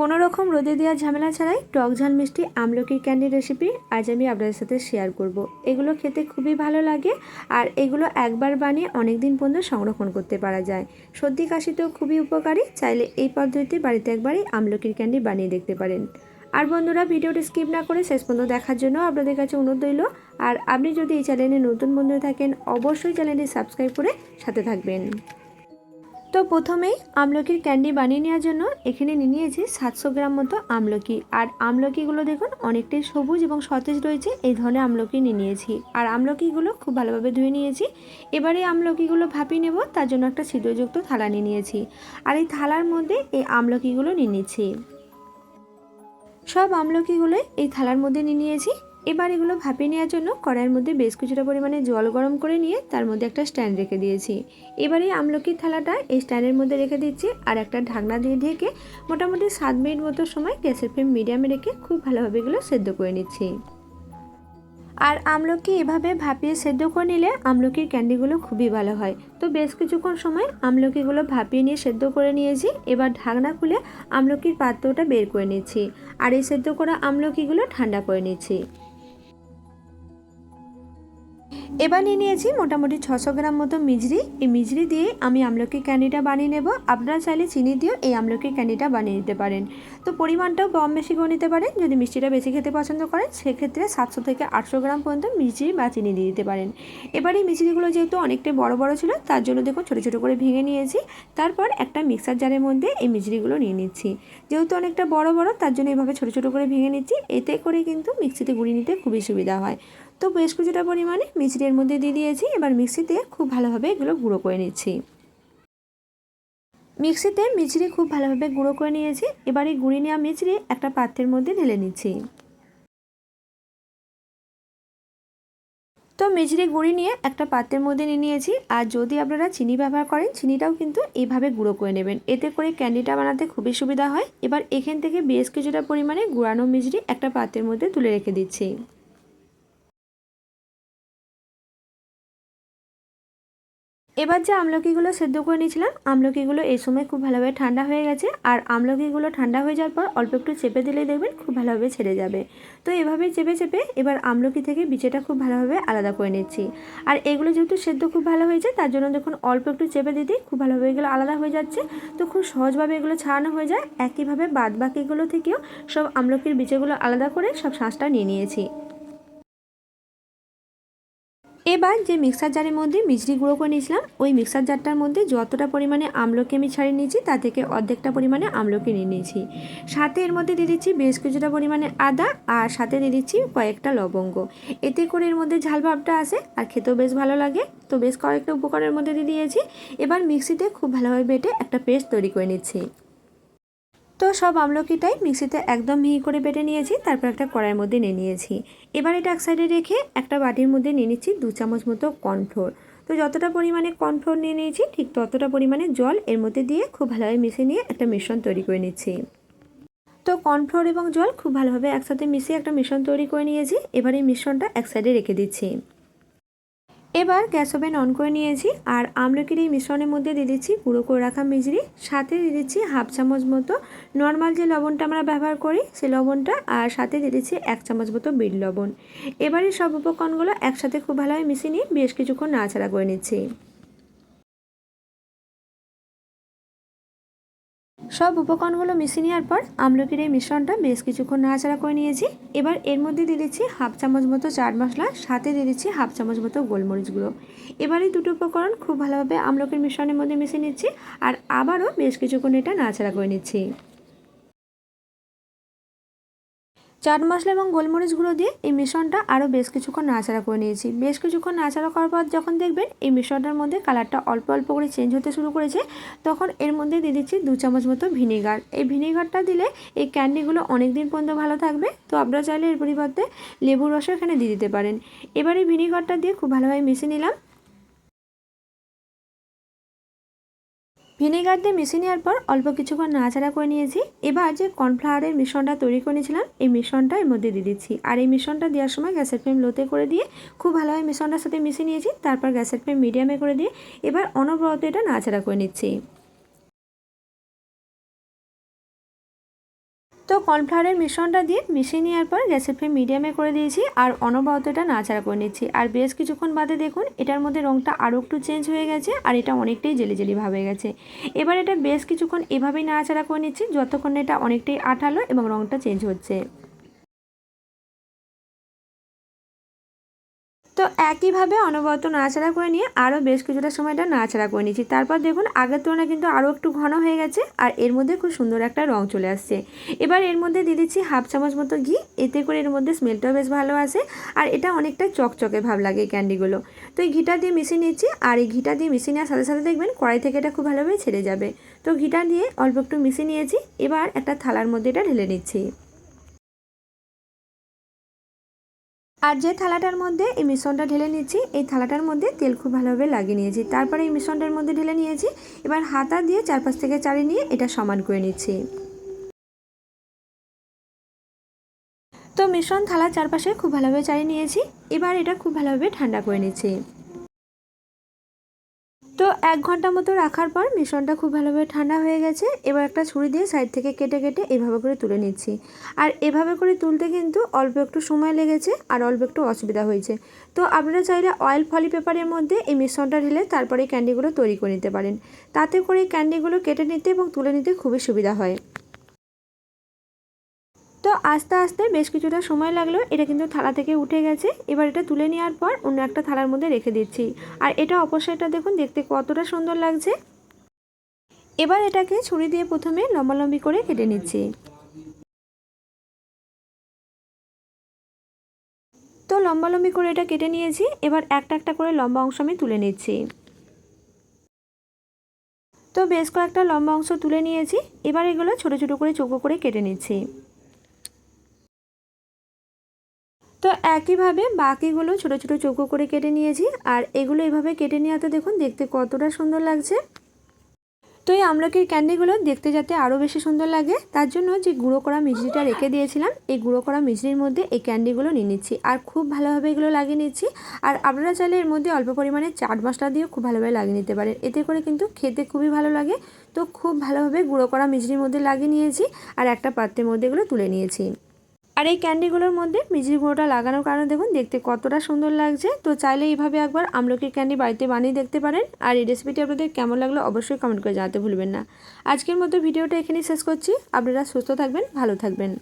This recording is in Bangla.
কোনো রকম রোদে দেওয়ার ঝামেলা ছাড়াই টক ঝাল মিষ্টি আমলকির ক্যান্ডি রেসিপি আজ আমি আপনাদের সাথে শেয়ার করব। এগুলো খেতে খুবই ভালো লাগে আর এগুলো একবার বানিয়ে অনেক দিন পর্যন্ত সংরক্ষণ করতে পারা যায়। সর্দি কাশিতেও খুবই উপকারী, চাইলে এই পদ্ধতিতে বাড়িতে একবারই আমলকির ক্যান্ডি বানিয়ে দেখতে পারেন। আর বন্ধুরা, ভিডিওটি স্কিপ না করে শেষ পর্যন্ত দেখার জন্য আপনাদের কাছে অনুরোধ রইল। আর আপনি যদি এই চ্যানেলে নতুন বন্ধু থাকেন, অবশ্যই চ্যানেলটি সাবস্ক্রাইব করে সাথে থাকবেন। তো প্রথমেই আমলকির ক্যান্ডি বানিয়ে নেওয়ার জন্য এখানে নিয়ে নিয়েছি সাতশো গ্রাম মতো আমলকি। আর আমলকিগুলো দেখুন, অনেকটাই সবুজ এবং সতেজ রয়েছে, এই ধরনের আমলকি নিয়ে নিয়েছি। আর আমলকিগুলো খুব ভালোভাবে ধুয়ে নিয়েছি। এবারে আমলকিগুলো ভাপিয়ে নেব, তার জন্য একটা ছিদ্রযুক্ত থালা নিয়ে নিয়েছি। আর এই থালার মধ্যে এই আমলকিগুলো নিয়ে নিচ্ছি। সব আমলকিগুলো এই থালার মধ্যে নিয়ে নিয়েছি। এবার এগুলো ভাপিয়ে নেওয়ার জন্য কড়াইয়ের মধ্যে বেশ কিছুটা পরিমাণে জল গরম করে নিয়ে তার মধ্যে একটা স্ট্যান্ড রেখে দিয়েছি। এবার এই আমলকির থালাটা এই স্ট্যান্ডের মধ্যে রেখে দিচ্ছি আর একটা ঢাকনা দিয়ে ঢেকে মোটামুটি সাত মিনিট মতো সময় গ্যাসের ফ্লেম মিডিয়ামে রেখে খুব ভালোভাবে এগুলো সেদ্ধ করে নিচ্ছি। আর আমলকি এভাবে ভাপিয়ে সেদ্ধ করে নিলে আমলকির ক্যান্ডিগুলো খুবই ভালো হয়। তো বেশ কিছুক্ষণ সময় আমলকিগুলো ভাপিয়ে নিয়ে সেদ্ধ করে নিয়েছি। এবার ঢাকনা খুলে আমলকির পাত্রটা বের করে নিচ্ছি। আর এই সেদ্ধ করা আমলকিগুলো ঠান্ডা করে নিচ্ছি। এবার নিয়ে নিয়েছি মোটামুটি ছশো গ্রাম মতো মিজরি। এই মিজরি দিয়ে আমি আমলকি ক্যান্ডিটা বানিয়ে নেব। আপনারা চাইলে চিনি দিয়েও এই আমলকি ক্যান্ডিটা বানিয়ে নিতে পারেন। তো পরিমাণটাও কম বেশি করে নিতে পারেন। যদি মিষ্টিটা বেশি খেতে পছন্দ করেন, সেক্ষেত্রে সাতশো থেকে আটশো গ্রাম পর্যন্ত মিষ্টি বা চিনি দিয়ে দিতে পারেন। এবার এই মিষ্টিগুলো যেহেতু অনেকটাই বড় বড় ছিল, তার জন্য দেখুন ছোটো ছোটো করে ভেঙে নিয়েছি। তারপর একটা মিক্সার জারের মধ্যে এই মিষ্টিগুলো নিয়ে নিচ্ছি। যেহেতু অনেকটা বড় বড়, তার জন্য এভাবে ছোটো ছোটো করে ভেঙে নিচ্ছি। এতে করে কিন্তু মিক্সিতে গুঁড়িয়ে নিতে খুবই সুবিধা হয়। তো বেশ কিছুটা পরিমাণে মিষ্টির মধ্যে দিয়ে দিয়েছি। এবার মিক্সিতে খুব ভালোভাবে এগুলো গুঁড়ো করে নিচ্ছি। মিক্সিতে মিচড়ি খুব ভালোভাবে গুঁড়ো করে নিয়েছি। এবার এই গুঁড়ি নেওয়া মিচড়ি একটা পাত্রের মধ্যে ঢেলে নিচ্ছি। তো মিচড়ি গুঁড়ি নিয়ে একটা পাত্রের মধ্যে নিয়ে নিয়েছি। আর যদি আপনারা চিনি ব্যবহার করেন, চিনিটাও কিন্তু এইভাবে গুঁড়ো করে নেবেন। এতে করে ক্যান্ডিটা বানাতে খুবই সুবিধা হয়। এবার এখান থেকে বেশ কিছুটা পরিমাণে গুঁড়ানো মিচড়ি একটা পাত্রের মধ্যে তুলে রেখে দিচ্ছি। এবার যে আমলকিগুলো সেদ্ধ করে নিয়েছিলাম, আমলকিগুলো এই সময় খুব ভালোভাবে ঠান্ডা হয়ে গেছে, আর আমলকিগুলো ঠান্ডা হয়ে যাওয়ার পর অল্প একটু চেপে দিলেই দেখবেন খুব ভালোভাবে ছেড়ে যাবে। তো এভাবে চেপে চেপে এবার আমলকি থেকে বিচেটা খুব ভালোভাবে আলাদা করে নিচ্ছি। আর এগুলো যেহেতু সেদ্ধ খুব ভালো হয়েছে, তার জন্য দেখুন অল্প একটু চেপে দিতেই খুব ভালোভাবে এগুলো আলাদা হয়ে যাচ্ছে। তো খুব সহজভাবে এগুলো ছাড়ানো হয়ে যায়। একইভাবে বাদ বাকিগুলো থেকেও সব আমলকির বিচেগুলো আলাদা করে সব শাঁসটা নিয়ে নিয়েছি। এবার যে মিক্সার জারের মধ্যে মিজরি গুঁড়ো করে নিয়েছিলাম, ওই মিক্সার জারটার মধ্যে যতটা পরিমাণে আমলকি আমি ছাড়িয়ে নিয়েছি, তা থেকে অর্ধেকটা পরিমাণে আমলকি নিয়ে নিয়েছি। সাথে এর মধ্যে দিয়ে দিচ্ছি বেশ কিছুটা পরিমাণে আদা আর সাথে দিয়ে দিচ্ছি কয়েকটা লবঙ্গ। এতে করে এর মধ্যে ঝাল ভাবটা আসে আর খেতেও বেশ ভালো লাগে। তো বেশ কয়েকটা উপকরণের মধ্যে দিয়ে দিয়েছি। এবার মিক্সিতে খুব ভালোভাবে বেটে একটা পেস্ট তৈরি করে নিচ্ছি। তো সব আমলকিটাই মিক্সিতে একদম মিহি করে বেটে নিয়েছি, তারপর একটা কড়াইয়ের মধ্যে নিয়ে নিয়েছি। এবার এটা এক সাইডে রেখে একটা বাটির মধ্যে নিয়ে নিচ্ছি দু চামচ মতো কর্নফ্লোর। তো যতটা পরিমাণে কর্নফ্লোর নিয়ে নিয়েছি, ঠিক ততটা পরিমাণে জল এর মধ্যে দিয়ে খুব ভালোভাবে মিশিয়ে নিয়ে একটা মিশ্রণ তৈরি করে নিচ্ছি। তো কর্নফ্লোর এবং জল খুব ভালোভাবে একসাথে মিশিয়ে একটা মিশ্রণ তৈরি করে নিয়েছি, এবার এই মিশ্রণটা এক সাইডে রেখে দিচ্ছি। এবার গ্যাস ওভেন অন করে নিয়েছি, আর আমলকির এই মিশ্রণের মধ্যে দিয়ে দিচ্ছি গুঁড়ো করে রাখা মিজরি, সাথে দিয়ে দিচ্ছি হাফ চামচ মতো নর্মাল যে লবণটা আমরা ব্যবহার করি, সে লবণটা, আর সাথে দিয়ে দিচ্ছি এক চামচ মতো বিট লবণ। এবারে সব উপকরণগুলো একসাথে খুব ভালোভাবে মিশিয়ে নিয়ে বেশ কিছুক্ষণ নাড়াচাড়া করে নিচ্ছি। সব উপকরণগুলো মিশিয়ে নেওয়ার পর আমলকির এই মিশ্রণটা বেশ কিছুক্ষণ নাড়াচাড়া করে নিয়েছি। এবার এর মধ্যে দিয়ে দিচ্ছি হাফ চামচ মতো চাট মশলা, সাথে দিয়ে দিচ্ছি হাফ চামচ মতো গোলমরিচগুলো এবার এই দুটো উপকরণ খুব ভালোভাবে আমলকির মিশ্রণের মধ্যে মিশিয়ে নিচ্ছি আর আবারও বেশ কিছুক্ষণ এটা নাড়াচাড়া করে নিচ্ছি। চাট মশলা এবং গোলমরিচ গুঁড়ো দিয়ে এই মিশ্রণটা আরও বেশ কিছুক্ষণ নাড়াচাড়া করে নিয়েছি। বেশ কিছুক্ষণ নাড়াচাড়া করার পর যখন দেখবেন এই মিশ্রণটার মধ্যে কালারটা অল্প অল্প করে চেঞ্জ হতে শুরু করেছে, তখন এর মধ্যে দিয়ে দিচ্ছি দু চামচ মতো ভিনেগার। এই ভিনেগারটা দিলে এই ক্যান্ডিগুলো অনেক দিন পর্যন্ত ভালো থাকবে, তো আপনারা চাইলে এর পরিবর্তে লেবুর রসও এখানে দিয়ে দিতে পারেন। এবার এই ভিনেগারটা দিয়ে খুব ভালোভাবে মিশিয়ে নিলাম। ভিনেগার দিয়ে মিশিয়ে নেওয়ার পর অল্প কিছুক্ষণ নাড়াচাড়া করে নিয়েছি। এবার যে কর্নফ্লাওয়ারের মিশ্রণটা তৈরি করে নিয়েছিলাম, এই মিশ্রণটা এর মধ্যে দিয়ে দিচ্ছি। আর এই মিশ্রণটা দেওয়ার সময় গ্যাসের ফ্লেম লোতে করে দিয়ে খুব ভালোভাবে মিশ্রণটার সাথে মিশিয়ে নিয়েছি, তারপর গ্যাসের ফ্লেম মিডিয়ামে করে দিয়ে এবার অনবরত এটা নাড়াচাড়া করে নিচ্ছি। কর্নফ্লাওয়ারের মিশ্রণটা দিয়ে মিশিয়ে নেওয়ার পর গ্যাসের ফ্লেম মিডিয়ামে করে দিয়েছি আর অনবরত এটা নাড়াচাড়া করে নিচ্ছি। আর বেশ কিছুক্ষণ বাদে দেখুন, এটার মধ্যে রঙটা আরও একটু চেঞ্জ হয়ে গেছে আর এটা অনেকটাই জেলি জেলি ভাব হয়ে গেছে। এবার এটা বেশ কিছুক্ষণ এভাবেই নাড়াচাড়া করে নিচ্ছি, যতক্ষণ এটা অনেকটাই আঠালো এবং রঙটা চেঞ্জ হচ্ছে। তো একইভাবে অনবরত নাড়াচাড়া করে নিয়ে আরও বেশ কিছুটা সময়টা নাড়াচাড়া করে নিয়েছি। তারপর দেখুন, আগের তুলনায় কিন্তু আরও একটু ঘন হয়ে গেছে আর এর মধ্যে খুব সুন্দর একটা রং চলে আসছে। এবার এর মধ্যে দিয়ে দিচ্ছি হাফ চামচ মতো ঘি, এতে করে এর মধ্যে স্মেলটাও বেশ ভালো আসে আর এটা অনেকটা চকচকে ভাব লাগে ক্যান্ডিগুলো তো এই ঘিটা দিয়ে মিশিয়ে নিচ্ছি আর এই ঘিটা দিয়ে মিশিয়ে নেওয়ার সাথে সাথে দেখবেন কড়াই থেকে এটা খুব ভালোভাবে ছেড়ে যাবে। তো ঘিটা দিয়ে অল্প একটু মিশিয়ে নিয়েছি, এবার একটা থালার মধ্যে এটা ঢেলে নিচ্ছি। আর যে থালাটার মধ্যে এই মিশ্রণটা ঢেলে নিয়েছি, এই থালাটার মধ্যে তেল খুব ভালোভাবে লাগিয়ে নিয়েছি। তারপরে এই মিশ্রণটার মধ্যে ঢেলে নিয়েছি। এবার হাতা দিয়ে চারপাশ থেকে চালিয়ে নিয়ে এটা সমান করে নিচ্ছি। তো মিশ্রণ থালা চারপাশে খুব ভালোভাবে চালিয়ে নিয়েছি। এবার এটা খুব ভালোভাবে ঠান্ডা করে নিচ্ছি। তো এক ঘণ্টা মতো রাখার পর মিশ্রণটা খুব ভালোভাবে ঠান্ডা হয়ে গেছে। এবার একটা ছুরি দিয়ে সাইড থেকে কেটে কেটে এভাবে করে তুলে নিচ্ছি। আর এভাবে করে তুলতে কিন্তু অল্প একটু সময় লেগেছে আর অল্প একটু অসুবিধা হয়েছে। তো আপনারা চাইলে অয়েল ফলি পেপারের মধ্যে এই মিশ্রণটা ঢেলে তারপরে ক্যান্ডিগুলো তৈরি করে নিতে পারেন। তাতে করে ক্যান্ডিগুলো কেটে নিতে এবং তুলে নিতে খুবই সুবিধা হয়। আস্তে আস্তে বেশ কিছুটা সময় লাগল, এটা কিন্তু থালা থেকে উঠে গেছে। এবার এটা তুলে নেওয়ার পর অন্য একটা থালার মধ্যে রেখে দিচ্ছি। আর এটা অপসাইডটা দেখুন, দেখতে কতটা সুন্দর লাগছে। এবার এটাকে ছুরি দিয়ে প্রথমে লম্বালম্বি করে কেটে নিচ্ছি। তো লম্বালম্বি করে এটা কেটে নিয়েছি, এবার একটা একটা করে লম্বা অংশ আমি তুলে নিচ্ছি। তো বেশ কয়েকটা লম্বা অংশ তুলে নিয়েছি, এবার এগুলো ছোটো ছোটো করে চৌকো করে কেটে নিচ্ছি। তো একইভাবে বাকিগুলো ছোট ছোট চৌকো করে কেটে নিয়েছি, আর এগুলো এভাবে কেটে নেওয়াতে দেখুন দেখতে কতটা সুন্দর লাগছে। তো এই আমলকির ক্যান্ডিগুলো দেখতে যাতে আরও বেশি সুন্দর লাগে, তার জন্য যে গুঁড়ো করা মিষ্টিটা রেখে দিয়েছিলাম, এই গুঁড়ো করা মিষ্টির মধ্যে এই ক্যান্ডিগুলো নিয়ে নিচ্ছি, আর খুব ভালোভাবে এগুলো লাগিয়ে নিচ্ছি। আর আপনারা চাইলে এর মধ্যে অল্প পরিমাণে চাট মশলা দিয়েও খুব ভালোভাবে লাগিয়ে নিতে পারেন, এতে করে কিন্তু খেতে খুবই ভালো লাগে। তো খুব ভালোভাবে গুঁড়ো করা মিষ্টির মধ্যে লাগিয়ে নিয়েছি, আর একটা পাত্রের মধ্যে এগুলো তুলে নিয়েছি। আর এই ক্যান্ডিগুলোর মধ্যে মিজরি গুঁড়োটা লাগানোর কারণে দেখুন দেখতে কতটা সুন্দর লাগছে। তো চাইলে এইভাবে একবার আমলকির ক্যান্ডি বাড়িতে বানিয়ে দেখতে পারেন। আর এই রেসিপিটি আপনাদের কেমন লাগল অবশ্যই কমেন্ট করে জানাতে ভুলবেন না। আজকের মতো ভিডিওটা এখানেই শেষ করছি। আপনারা সুস্থ থাকবেন, ভালো থাকবেন।